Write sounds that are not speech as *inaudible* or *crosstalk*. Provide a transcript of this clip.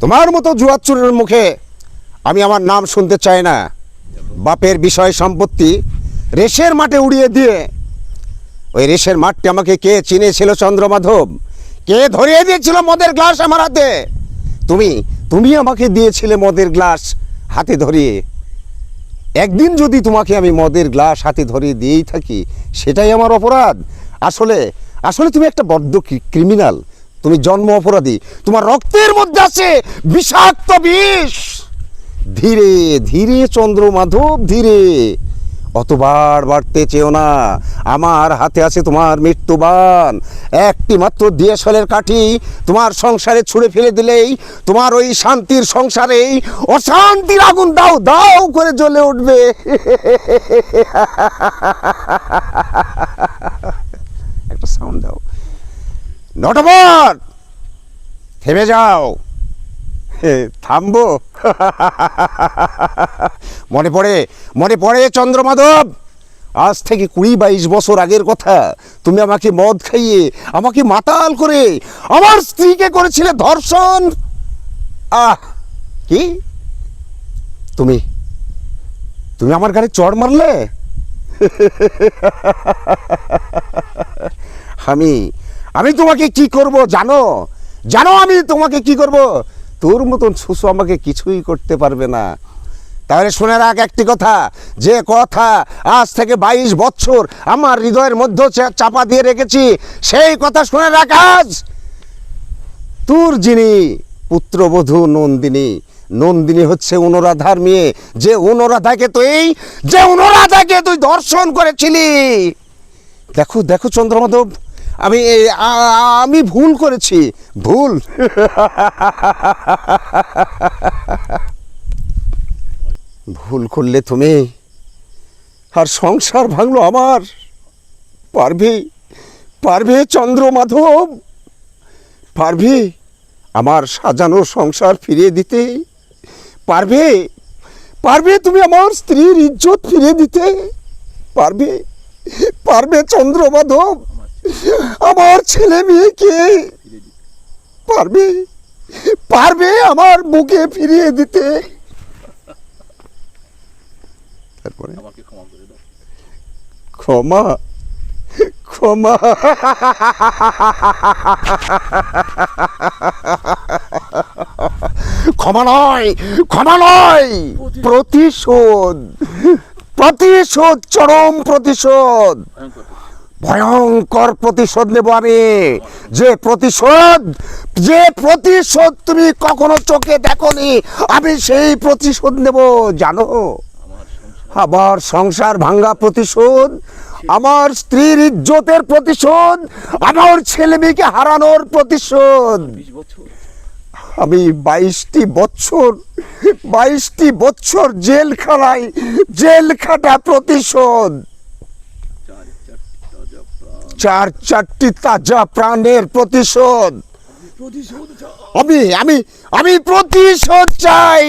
তোমার মতো জুয়াচ্চুরের মুখে আমি আমার নাম শুনতে চাই না। বাপের বিষয় সম্পত্তি রেশের মাঠে উড়িয়ে দিয়ে, ওই রেশের মাঠটি আমাকে কে চিনেছিল চন্দ্রমাধব? কে ধরিয়ে দিয়েছিল মদের গ্লাস আমার হাতে? তুমি তুমি আমাকে দিয়েছিলে মদের গ্লাস হাতে ধরিয়ে। একদিন যদি তোমাকে আমি মদের গ্লাস হাতে ধরিয়ে দিয়েই থাকি, সেটাই আমার অপরাধ। আসলে আসলে তুমি একটা বড্ড ক্রিমিনাল। তুমি জন্ম অপরাধী। তোমার রক্তের মধ্যে আছে বিষাক্ত বিষ। ধীরে ধীরে চন্দ্র মাধব ধীরে। অতবার বাড়তে চেও না। আমার হাতে আছে তোমার মৃত্যুবান। একটি মাত্র দিয়েশলের কাঠি তোমার সংসারে ছুঁড়ে ফেলে দিলেই, তোমার ওই শান্তির সংসারেই অশান্তির আগুন দাও দাও করে জ্বলে উঠবে। *laughs* একটা সাউন্ড দাও। নটবর থেমে যাও। থামবো। *laughs* মনে পড়ে মনে পড়ে চন্দ্রমাধব। আজ থেকে কুড়ি বাইশ বছর আগের কথা। তুমি আমাকে মদ খাইয়ে, আমাকে মাতাল করে, আমার স্ত্রীকে করেছিলে ধর্ষণ। আহ, কি? তুমি তুমি আমার গাড়ি চড় মারলে? *laughs* আমি আমি তোমাকে কি করব, জানো? জানো আমি তোমাকে কি করব? তোর মতন শুশু আমাকে কিছুই করতে পারবে না। তাহলে শুনে রাখ একটি কথা, যে কথা আজ থেকে বাইশ বছর আমার হৃদয়ের মধ্যে চাপা দিয়ে রেখেছি, সেই কথা শুনে রাখ আজ। তোর যিনি পুত্রবধূ নন্দিনী নন্দিনী হচ্ছে অনুরাধার মেয়ে, যে অনুরাধাকে তুই, যে অনুরাধাকে তুই দর্শন করেছিলি। দেখো দেখো চন্দ্রমাধব আমি আমি ভুল করেছি, ভুল। ভুল করলে তুমি আর সংসার ভাঙলো আমার। পারবে পারবে চন্দ্রমাধব, পারবে আমার সাজানো সংসার ফিরিয়ে দিতে। পারবে পারবে তুমি আমার স্ত্রীর ইজ্জত ফিরিয়ে দিতে। পারবে পারবে চন্দ্রমাধব। আমার ছেলে মেয়েকে পারবে? পারবে আমার বুকে ফিরিয়ে দিতে? তারপরে? ক্ষমা ক্ষমা ক্ষমা। নয় ক্ষমা নয়। প্রতিশোধ প্রতিশোধ চরম প্রতিশোধ। ভয়ঙ্কর প্রতিশোধ নেব আমি। যে প্রতিশোধ যে প্রতিশোধ তুমি কখনো চোখে দেখনি, আমি সেই প্রতিশোধ নেব, জানো? আবার সংসার ভাঙ্গা প্রতিশোধ, আমার স্ত্রীর ইজ্জতের প্রতিশোধ, আমার ছেলে মেয়েকে হারানোর প্রতিশোধ। আমি বাইশটি বছর বাইশটি বছর জেলখানায় জেল খাটা প্রতিশোধ। চার চারটা তাজা প্রাণের প্রতিশোধ। প্রতিশোধ আমি আমি আমি প্রতিশোধ চাই।